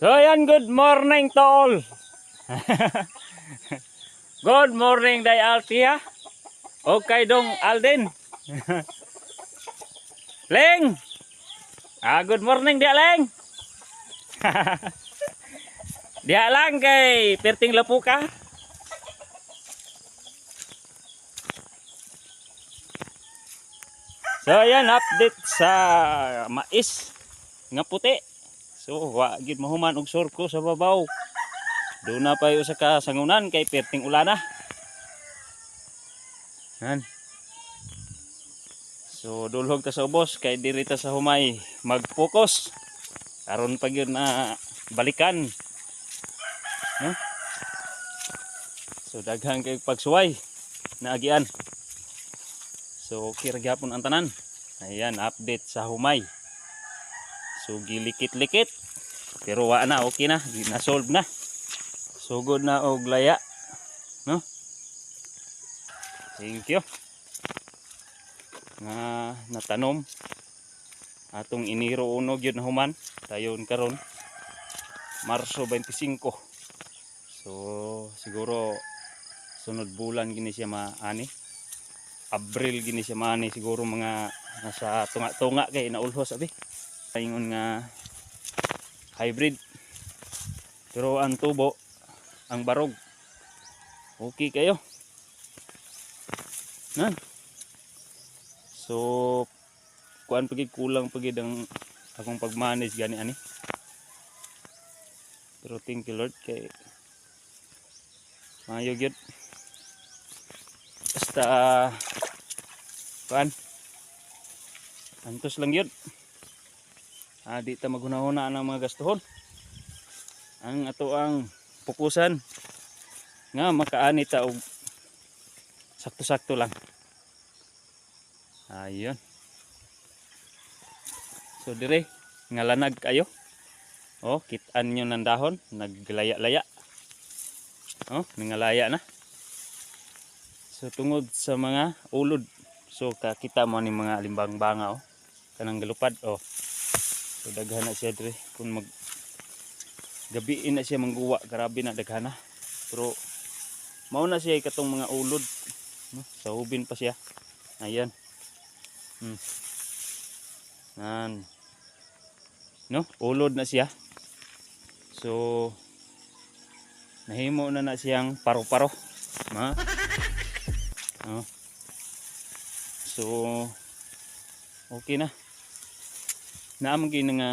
So yan, good morning to all. good morning day Altia. Okay dong Alden. Leng. Ah, good morning dia Leng. dia lang kay Perting Lapuka. So yan update sa mais nga puti. So wa gid mahuman og surko sa babaw. Do na pa sa kasangunan kay perting ulana. Yan. So dulhog ta sa ubos kay diri sa humay mag-focus. Karon pa gyud na balikan. No? So daghang kay pagsuway na agian. So gyapon ang tanan. Ayan, update sa humay. So gilikit-likit. Pero wa na, okay na, Di na. Sugod na og laya. No? Thank you. Nga natanom atong iniro uno gyud na human dayon karon Marso 25. So siguro sunod bulan gini siya maani. Abril gini siya maani siguro mga nasa tunga-tunga kay naulhos abi. Ingon nga hybrid. Pero ang tubo ang barog. Okay kayo. Nan. So kuan pagid kulang pagid ang akong pag-manage gani ani. Pero thank you Lord kay mayo gyud. Basta kuan antos lang yun ah, di ta maghunahuna ng mga gastuhon. Ang ato ang pukusan nga makaani ta og sakto-sakto lang. Ayun. So dire nga lanag kayo. Oh kitaan nyo ng dahon. Naglaya-laya. Oh nangalaya na. So tungod sa mga ulod so kakita mo ni mga limbang banga oh. Kanang galupad oh so daghan na siya dire kung mag gabiin na siya mangguwa. Grabe na daghan na. Pero mao na siya katong mga ulod. No? sa hubin pa siya. Ayan. Hmm. nan no? Ulod na siya. So nahimo na na siyang paro-paro. Ha oh. so okay na naamang nga